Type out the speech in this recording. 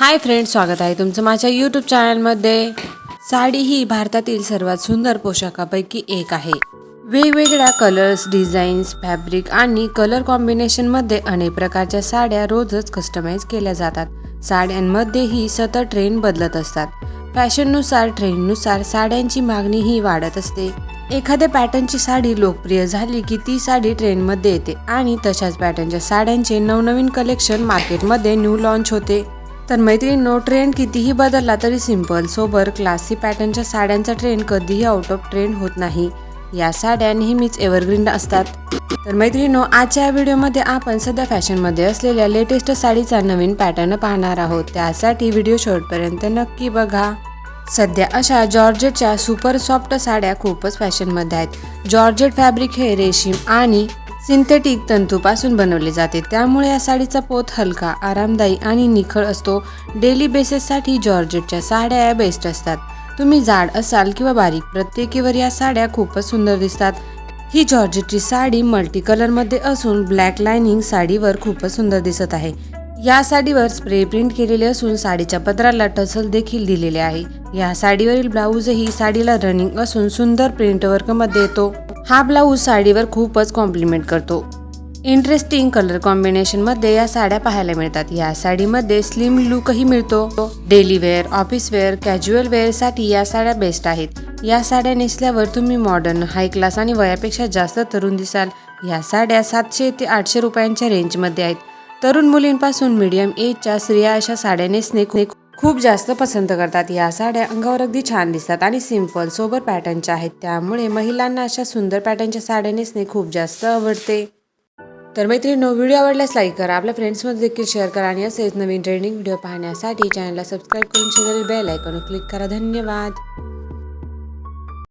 Hi friends स्वागत आहे तुमचं माझ्या यूट्यूब चॅनलमध्ये. साडी ही भारतातील सर्वात सुंदर पोशाखापैकी एक आहे. वेगवेगळ्या कलर्स डिझाईन्स फॅब्रिक आणि कलर कॉम्बिनेशनमध्ये अनेक प्रकारच्या साड्या रोजच कस्टमाइज केल्या जातात. साड्यांमध्येही सतत ट्रेंड बदलत असतात. फॅशननुसार ट्रेंडनुसार साड्यांची मागणीही वाढत असते. एखाद्या पॅटर्नची साडी लोकप्रिय झाली की ती साडी ट्रेंडमध्ये येते आणि तशाच पॅटर्नच्या साड्यांचे नवनवीन कलेक्शन मार्केटमध्ये न्यू लॉन्च होते. तर मैत्रिणींनो ट्रेंड कितीही बदलला तरी सिंपल सोबर क्लासी पॅटर्नच्या साड्यांचा ट्रेंड कधीही आउट ऑफ ट्रेंड होत नाही. या साड्या नेहमीच एव्हरग्रीन असतात. तर मैत्रिणींनो आजच्या या व्हिडिओमध्ये आपण सध्या फॅशनमध्ये असलेल्या लेटेस्ट साडीचा नवीन पॅटर्न पाहणार आहोत. त्यासाठी व्हिडिओ शॉर्टपर्यंत नक्की बघा. सध्या अशा जॉर्जेटच्या सुपर सॉफ्ट साड्या खूपच फॅशनमध्ये आहेत. जॉर्जेट फॅब्रिक हे रेशीम आणि सिंथेटिक तंतूपासून बनवले जाते. त्यामुळे या साडीचा पोत हलका आरामदायी आणि निखळ असतो. डेली बेसिससाठी जॉर्जेटच्या साड्या या बेस्ट असतात. तुम्ही जाड असाल किंवा बारीक प्रत्येकीवर या साड्या खूपच सुंदर दिसतात. ही जॉर्जेटची साडी मल्टी कलरमध्ये असून ब्लॅक लाइनिंग साडीवर खूपच सुंदर दिसत आहे. या साडीवर स्प्रे प्रिंट केलेले असून साडीच्या पदराला टसल देखील दिलेले आहे. या साडीवरील ब्लाऊजही साडीला रनिंग असून सुंदर प्रिंट वर्कमध्ये येतो. हा ब्लाऊज साडीवर खूपच कॉम्प्लिमेंट करतो. इंटरेस्टिंग कलर कॉम्बिनेशनमध्ये या साड्या पाहायला मिळतात. या साडीमध्ये स्लिम लुकही मिळतो. Daily wear office wear casual वेअरसाठी या साड्या बेस्ट आहेत. या साड्या नेसल्यावर तुम्ही मॉडर्न हाय क्लास आणि वयापेक्षा जास्त तरुण दिसाल. या साड्या सातशे ते आठशे रुपयांच्या रेंजमध्ये आहेत. तरुण मुलींपासून मीडियम एजच्या स्त्रिया अशा साड्या नेसणे खूप जास्त पसंत करतात. या साड्या अंगावर अगदी छान दिसतात आणि सिंपल सोबर पॅटर्नच्या आहेत. त्यामुळे महिलांना अशा सुंदर पॅटर्नच्या साड्या नेसणे खूप जास्त आवडते. तर मैत्रिणींनो व्हिडिओ आवडल्यास लाईक करा. आपल्या फ्रेंड्समध्ये देखील शेअर करा आणि असेच नवीन ट्रेंडिंग व्हिडिओ पाहण्यासाठी चॅनलला सबस्क्राईब करून शेजारील बेल आयकॉन क्लिक करा. धन्यवाद!